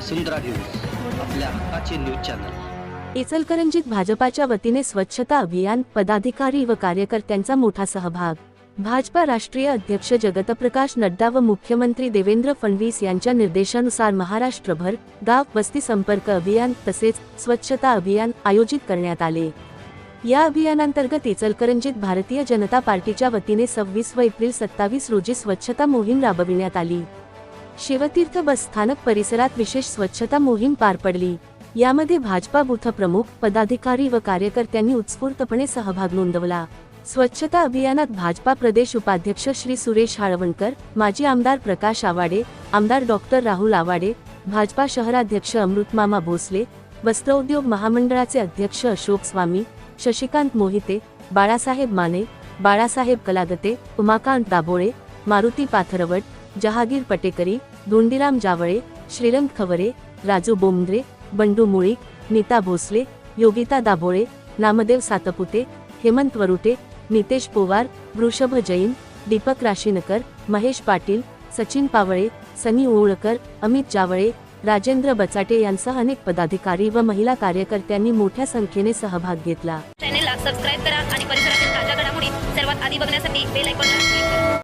वसुंधरा news आपल्या हक्काचे news channel. इचलकरंजीत भाजपाच्या वतीने स्वच्छता अभियान पदाधिकारी व कार्यकर्त्यांचा मोठा सहभाग. भाजपा राष्ट्रीय अध्यक्ष जगतप्रकाश नड्डा व मुख्यमंत्री देवेंद्र फडणवीस यांच्या निर्देशानुसार महाराष्ट्रभर गाव वस्ती संपर्क अभियान तसेच स्वच्छता अभियान आयोजित करण्यात आले. या अभियानांतर्गत इचलकरंजीत भारतीय जनता पार्टीच्या वतीने सव्वीस व एप्रिल सत्तावीस रोजी स्वच्छता मोहीम राबविण्यात आली. शिवतीर्थ बस स्थानक परिसरात विशेष स्वच्छता मोहीम पार पडली. यामध्ये भाजपा बूथ प्रमुख पदाधिकारी व कार्यकर्त्यांनी उत्स्फूर्तपणे सहभाग नोंदवला. स्वच्छता अभियानात भाजपा प्रदेश उपाध्यक्ष श्री सुरेश हाळवणकर माजी आमदार प्रकाश आवाडे आमदार डॉक्टर राहुल आवाडे भाजपा शहराध्यक्ष अमृतमामा भोसले वस्त्रोद्योग महामंडळाचे अध्यक्ष अशोक स्वामी शशिकांत मोहिते बाळासाहेब माने बाळासाहेब कलागते उमाकांत दाभोळे मारुती पाथरवट जहागीर पटेकरी धोंडीराम जावळे श्रीरंग खवरे राजू बोमद्रे बंडू मुळीक नीता भोसले योगिता दाभोळे नामदेव सातपुते हेमंत वरुटे नितेश पोवार वृषभ जैन दीपक राशीनकर महेश पाटील सचिन पावळे सनी ओळकर अमित जावळे राजेंद्र बचाटे यांसह अनेक पदाधिकारी व महिला कार्यकर्त्यांनी मोठ्या संख्येने सहभाग घेतला. चॅनेलला सबस्क्राईब करा आणि परिसरातील ताज्या घडामोडी सर्वात आधी बघण्यासाठी बेल आयकॉनला